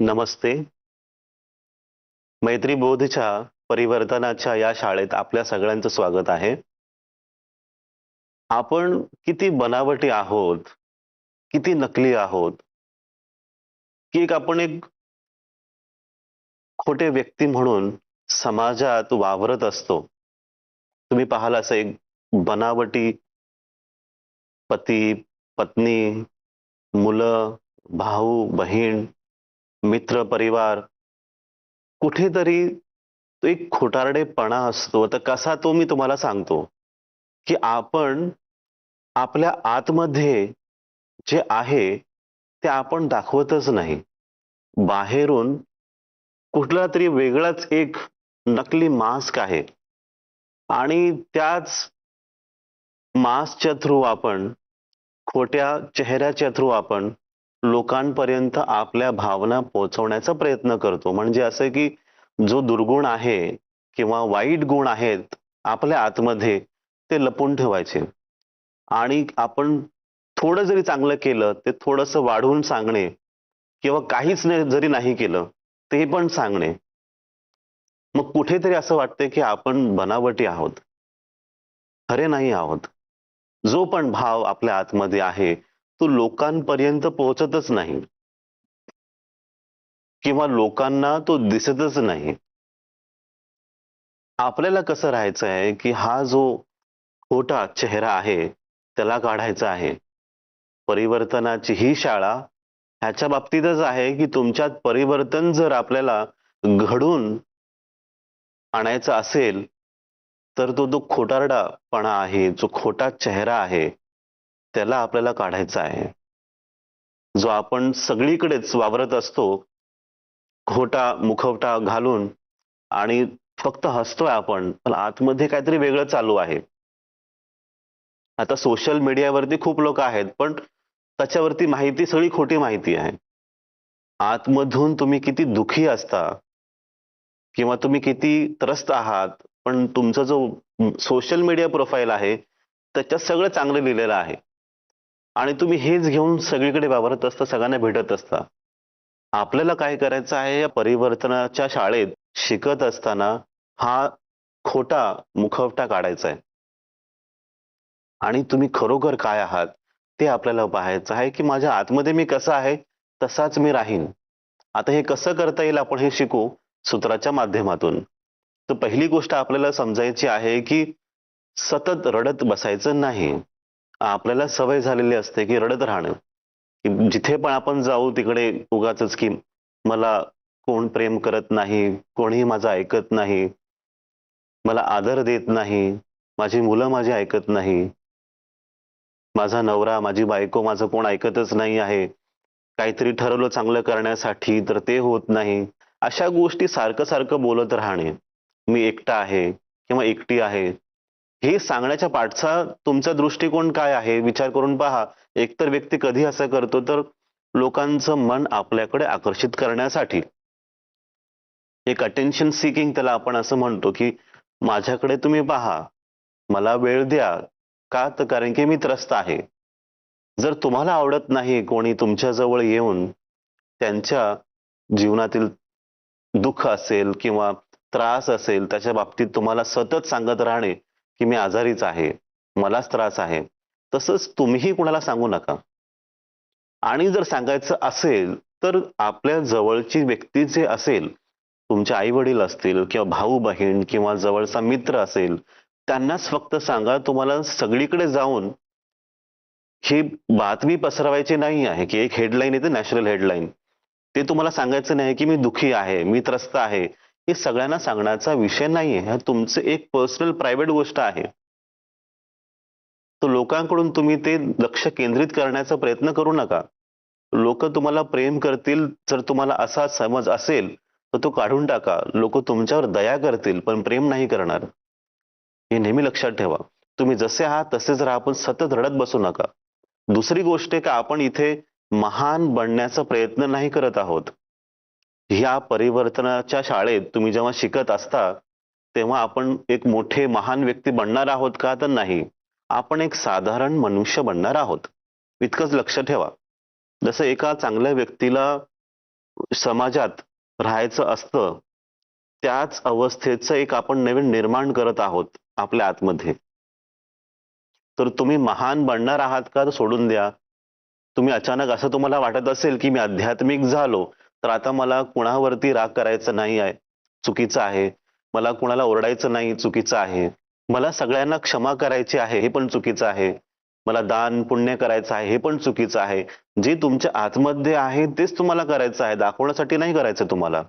नमस्ते. मैत्री बोधच्या परिवर्तनाच्या या शाळेत आपल्या सगळ्यांचं स्वागत आहे. आपण किती बनावटी आहोत किती नकली आहोत की एक आपण एक खोटे व्यक्ती म्हणून समाजात वावरत असतो. तुम्ही पाहाल असं एक बनावटी पती पत्नी मुलं भाऊ बहीण मित्र परिवार कुठेतरी तो एक खोटारडेपणा असतो. तर कसा तो मी तुम्हाला सांगतो की आपण आपल्या आतमध्ये जे आहे ते आपण दाखवतच नाही. बाहेरून कुठला तरी वेगळाच एक नकली मास्क आहे. आणि त्याच मास्कच्या थ्रू आपण खोट्या चेहऱ्याच्या थ्रू आपण लोकांपर्यंत आपल्या भावना पोहोचवण्याचा प्रयत्न करतो. म्हणजे असं की जो दुर्गुण आहे किंवा वाईट गुण आहेत आपल्या आतमध्ये ते लपून ठेवायचे. आणि आपण थोडं जरी चांगलं केलं ते थोडस वाढवून सांगणे किंवा काहीच नाही जरी नाही केलं ते पण सांगणे. मग कुठेतरी असं वाटतंय की आपण बनावटी आहोत. खरे नाही आहोत. जो पण भाव आपल्या आतमध्ये आहे तो लोकांपर्यंत पोहोचतच नाही. किंवा लोकांना तो दिसतच नाही. आपल्याला कसं राहायचं आहे की हा जो खोटा चेहरा आहे त्याला काढायचा आहे. परिवर्तनाची ही शाळा ह्याच्या बाबतीतच आहे की तुमच्यात परिवर्तन जर आपल्याला घडून आणायचं असेल तर तो जो खोटारडापणा आहे जो खोटा चेहरा आहे त्याला आपल्याला काढायचा आहे. जो आपण सगळीकडेच वावरत असतो खोटा मुखवटा घालून आणि फक्त हसतोय आपण पण आतमध्ये काहीतरी वेगळं चालू आहे. आता सोशल मीडियावरती खूप लोक आहेत पण त्याच्यावरती माहिती सगळी खोटी माहिती आहे. आतमधून तुम्ही किती दुखी असता किंवा तुम्ही किती त्रस्त आहात पण तुमचा जो सोशल मीडिया प्रोफाईल आहे त्याच्यात सगळं चांगलं लिहिलेलं आहे. आणि तुम्ही हेच घेऊन सगळीकडे वावरत असता सगळ्यांना भेटत असता. आपल्याला काय करायचं आहे या परिवर्तनाच्या शाळेत शिकत असताना हा खोटा मुखवटा काढायचा आहे. आणि तुम्ही खरोखर काय आहात ते आपल्याला पाहायचं आहे की माझ्या आतमध्ये मी कसा आहे तसाच मी राहीन. आता हे कसं करता येईल आपण हे शिकू सूत्राच्या माध्यमातून. तर पहिली गोष्ट आपल्याला समजायची आहे की सतत रडत बसायचं नाही. आपल्याला सवय झालेली असते की रडत राहणं. की जिथे पण आपण जाऊ तिकडे उगाच की मला कोण प्रेम करत नाही कोणीही माझं ऐकत नाही मला आदर देत नाही माझी मुलं माझी ऐकत नाही माझा नवरा माझी बायको माझं कोण ऐकतच नाही आहे. काहीतरी ठरवलं चांगलं करण्यासाठी तर ते होत नाही. अशा गोष्टी सारखं सारखं बोलत राहणे. मी एकटा आहे किंवा एकटी आहे. हे सांगण्याच्या पाठचा तुमचा दृष्टिकोन काय आहे? विचार करून पहा. एकतर व्यक्ती कधी असं करतो तर लोकांचं मन आपल्याकडे आकर्षित करण्यासाठी. एक अटेन्शन सिकिंग त्याला आपण असं म्हणतो की माझ्याकडे तुम्ही पहा. मला वेळ द्या. का? तर कारण की मी त्रस्त आहे. जर तुम्हाला आवडत नाही कोणी तुमच्या जवळ येऊन त्यांच्या जीवनातील दुःख असेल किंवा त्रास असेल त्याच्या बाबतीत तुम्हाला सतत सांगत राहणे की मी आजारीच आहे मलाच त्रास आहे तसंच तुम्हीही कुणाला सांगू नका. आणि जर सांगायचं असेल तर आपल्या जवळची व्यक्ती जे असेल तुमचे आई वडील असतील किंवा भाऊ बहीण किंवा जवळचा मित्र असेल त्यांनाच फक्त सांगा तुम्हाला सगळीकडे जाऊन ही बातमी पसरवायची नाही आहे की एक हेडलाईन येते नॅशनल हेडलाईन. ते तुम्हाला सांगायचं नाही की मी दुखी आहे मी त्रस्त आहे हे सगळ्यांना सांगण्याचा विषय नाही आहे तुमचं एक पर्सनल प्रायव्हेट गोष्ट आहे. तर लोकांकडून तुम्ही ते लक्ष केंद्रित करण्याचा प्रयत्न करू नका. लोक तुम्हाला प्रेम करतील जर तुम्हाला असा समज असेल तर तो काढून टाका. लोक तुमच्यावर दया करतील पण प्रेम नाही करणार. हे नेहमी लक्षात ठेवा. तुम्ही जसे आहात तसेच राहा पण सतत रडत बसू नका. दुसरी गोष्ट आहे का आपण इथे महान बनण्याचा प्रयत्न नाही करत आहोत. ह्या परिवर्तनाच्या शाळेत तुम्ही जेव्हा शिकत असता तेव्हा आपण एक मोठे महान व्यक्ती बनणार आहोत का तर नाही. आपण एक साधारण मनुष्य बनणार आहोत. इतकंच लक्ष ठेवा. जसं एका चांगल्या व्यक्तीला समाजात राहायचं असतं त्याच अवस्थेचं एक आपण नवीन निर्माण करत आहोत आपल्या आतमध्ये. तर तुम्ही महान बनणार आहात का तर सोडून द्या. तुम्ही अचानक असं तुम्हाला वाटत असेल की मी आध्यात्मिक झालो तर आता मला कुणावरती राग करायचा नाही आहे? चुकीचं आहे. मला कुणाला ओरडायचं नाही चुकीचं आहे. मला सगळ्यांना क्षमा करायची आहे हे पण चुकीचं आहे. मला दान पुण्य करायचं आहे हे पण चुकीचं आहे. जे तुमच्या आतमध्ये आहे तेच तुम्हाला करायचं आहे. दाखवण्यासाठी नाही करायचं तुम्हाला.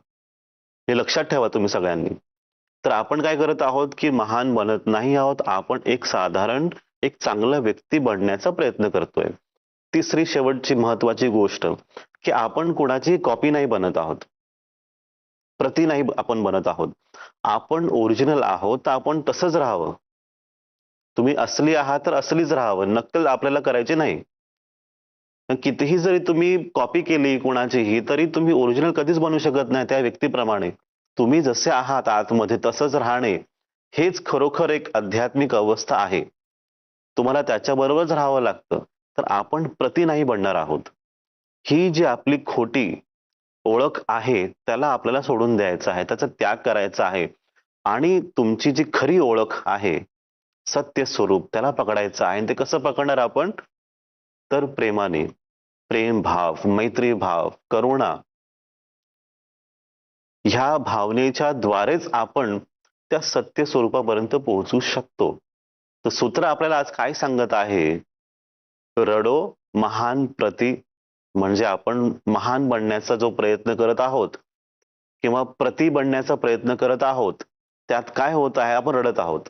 हे लक्षात ठेवा तुम्ही सगळ्यांनी. तर आपण काय करत आहोत की महान बनत नाही आहोत. आपण एक साधारण एक चांगला व्यक्ती बनण्याचा प्रयत्न करतोय. तिसरी शेवटची महत्वाची गोष्ट की आपण कोणाची कॉपी नाही बनत आहोत. प्रति नाही आपण बनत आहोत. आपण ओरिजिनल आहोत तर आपण तसंच राहावं. तुम्ही असली आहात तर असलीच राहावं. नक्कल आपल्याला करायचे नाही. कितीही जरी तुम्ही कॉपी केली कोणाचीही तरी तुम्ही ओरिजिनल कधीच बनू शकत नाही त्या व्यक्तीप्रमाणे. तुम्ही जसे आहात आतमध्ये तसंच राहणे हेच खरोखर एक आध्यात्मिक अवस्था आहे. तुम्हाला त्याच्याबरोबरच राहावं लागतं. तर आपण प्रति नाही बनणार आहोत. ही जी आपली खोटी ओळख आहे त्याला आपल्याला सोडून द्यायचं आहे त्याचा त्याग करायचा आहे आणि तुमची जी खरी ओळख आहे सत्य स्वरूप त्याला पकडायचं आहे आणि ते कसं पकडणार आपण? तर प्रेमाने प्रेम भाव मैत्री भाव करुणा ह्या भावनेच्या द्वारेच आपण त्या सत्य स्वरूपापर्यंत पोहोचू शकतो. तर सूत्र आपल्याला आज काय सांगत आहे? रडो महान प्रती म्हणजे आपण महान बनण्याचा जो प्रयत्न करत आहोत किंवा प्रति बनण्याचा प्रयत्न करत आहोत त्यात काय होत आहे आपण रडत आहोत.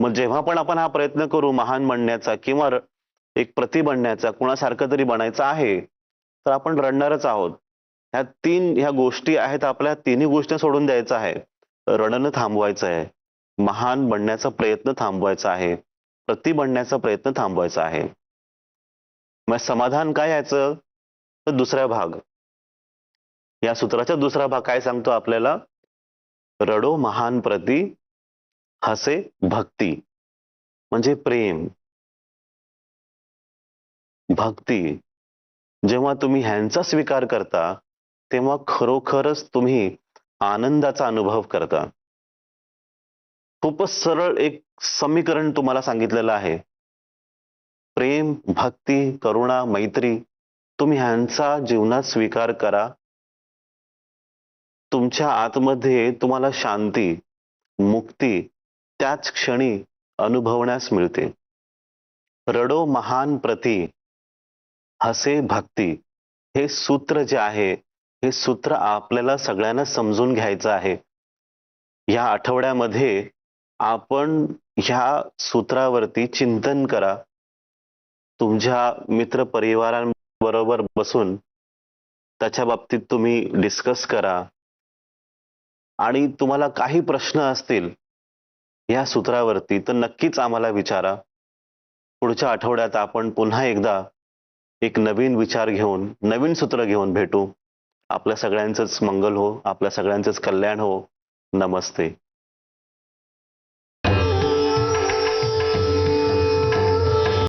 मग जेव्हा पण आपण हा प्रयत्न करू महान बनण्याचा किंवा एक प्रति बनण्याचा कुणासारखं तरी बनायचं आहे तर आपण रडणारच आहोत. ह्या तीन ह्या गोष्टी आहेत आपल्या तिन्ही गोष्टी सोडून द्यायचं आहे. रडणं थांबवायचं आहे. महान बनण्याचा प्रयत्न थांबवायचा आहे. प्रति बनण्याचा प्रयत्न थांबवायचा आहे. मग समाधान काय याचं? तर दुसरा भाग. या सूत्राचा दुसरा भाग काय सांगतो आपल्याला? रडो महान प्रति हसे भक्ती. म्हणजे प्रेम. भक्ती. जेव्हा तुम्ही ह्यांचा स्वीकार करता तेव्हा खरोखरच तुम्ही आनंदाचा अनुभव करता. खूपच सरळ एक समीकरण तुम्हाला सांगितलेलं आहे. प्रेम भक्ती करुणा मैत्री तुम्ही ह्यांचा जीवनात स्वीकार करा. तुमच्या आतमध्ये तुम्हाला शांती मुक्ती त्याच क्षणी अनुभवण्यास मिळते. रडो महान प्रती हसे भक्ती. हे सूत्र जे आहे हे सूत्र आपल्याला सगळ्यांना समजून घ्यायचं आहे. या आठवड्यामध्ये आपण ह्या सूत्रावरती चिंतन करा. तुमच्या मित्र परिवारांबरोबर बसून त्याच्या बाबतीत तुम्ही डिस्कस करा. आणि तुम्हाला काही प्रश्न असतील या सूत्रावरती तर नक्कीच आम्हाला विचारा. पुढच्या आठवड्यात आपण पुन्हा एकदा एक नवीन विचार घेऊन नवीन सूत्र घेऊन भेटू. आपल्या सगळ्यांचंच मंगल हो आपल्या सगळ्यांचंच कल्याण हो. नमस्ते.